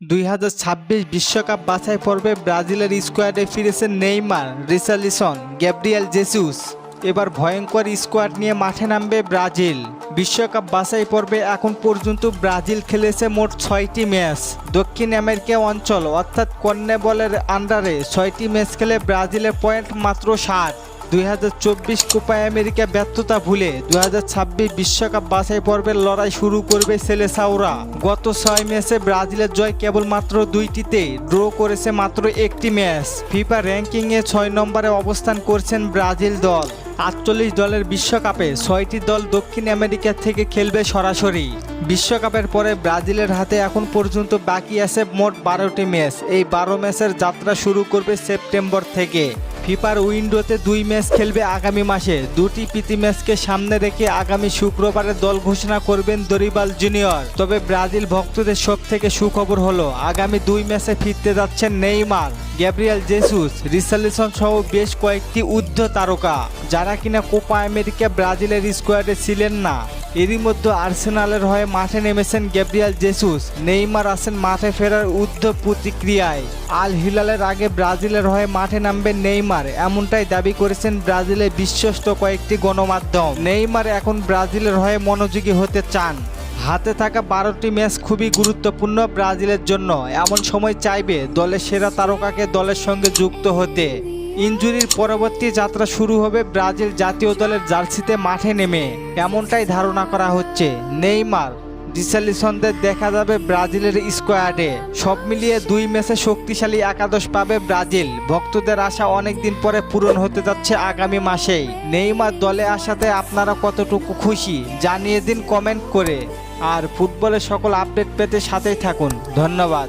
দুই হাজার ছাব্বিশ বিশ্বকাপ বাছাই পর্বে ব্রাজিলের স্কোয়াডে ফিরেছেন নেইমার রিসালিসন গ্যাব্রিয়েল জেসুস। এবার ভয়ঙ্কর স্কোয়াড নিয়ে মাঠে নামবে ব্রাজিল। বিশ্বকাপ বাছাই পর্বে এখন পর্যন্ত ব্রাজিল খেলেছে মোট ছয়টি ম্যাচ। দক্ষিণ আমেরিকা অঞ্চল, অর্থাৎ কন্যাবলের আন্ডারে ছয়টি ম্যাচ খেলে ব্রাজিলের পয়েন্ট মাত্র ষাট। দুই কোপা আমেরিকা ব্যর্থতা ভুলে দুই বিশ্বকাপ বাছাই পর্বের লড়াই শুরু করবে সেলেসাওরা গত ছয় ম্যাচে ব্রাজিলের জয় কেবলমাত্র দুইটিতে ড্র করেছে মাত্র একটি ম্যাচ। ফিফা র্যাঙ্কিংয়ে ছয় নম্বরে অবস্থান করছেন ব্রাজিল দল। আটচল্লিশ দলের বিশ্বকাপে ছয়টি দল দক্ষিণ আমেরিকা থেকে খেলবে সরাসরি। বিশ্বকাপের পরে ব্রাজিলের হাতে এখন পর্যন্ত বাকি আছে মোট বারোটি ম্যাচ। এই বারো ম্যাচের যাত্রা শুরু করবে সেপ্টেম্বর থেকে। ফিফার উইন্ডোতে দুই ম্যাচ খেলবে আগামী মাসে। দুটি প্রীতি ম্যাচকে সামনে রেখে আগামী শুক্রবারে দল ঘোষণা করবেন দরিবাল জুনিয়র। তবে ব্রাজিল ভক্তদের সব থেকে সুখবর হলো, আগামী দুই ম্যাচে ফিরতে যাচ্ছেন নেইমার, গ্যাব্রিয়াল জেসুস রিসালিসন সহ বেশ কয়েকটি ঊর্ধ্ব তারকা। যারা কিনা কোপা আমেরিকা ব্রাজিলের স্কোয়াডে ছিলেন না। এরই মধ্যে আর্সেনালের হয়ে মাঠে নেমেছেন গ্যাব্রিয়াল জেসুস। নেইমার আছেন মাঠে ফেরার উদ্ধ প্রতিক্রিয়ায়। আল হিলালের আগে ব্রাজিলের হয়ে মাঠে নামবেন নেইমার। এমনটাই দাবি করেছেন ব্রাজিলের বিশ্বস্ত কয়েকটি গণমাধ্যম। নেইমার এখন ব্রাজিলের হয়ে মনোযোগী হতে চান। হাতে থাকা বারোটি ম্যাচ খুবই গুরুত্বপূর্ণ ব্রাজিলের জন্য। এমন সময় চাইবে দলের সেরা তারকাকে দলের সঙ্গে যুক্ত হতে। ইনজুরির পরবর্তী যাত্রা শুরু হবে ব্রাজিল জাতীয় দলের জার্সিতে মাঠে নেমে। এমনটাই ধারণা করা হচ্ছে। নেইমার ডিসালিসনদের দেখা যাবে ব্রাজিলের স্কোয়াডে। সব মিলিয়ে দুই ম্যাচে শক্তিশালী একাদশ পাবে ব্রাজিল। ভক্তদের আশা অনেকদিন পরে পূরণ হতে যাচ্ছে আগামী মাসেই। নেইমার দলে আসাতে আপনারা কতটুকু খুশি, জানিয়ে দিন কমেন্ট করে। আর ফুটবলের সকল আপডেট পেতে সাথেই থাকুন। ধন্যবাদ।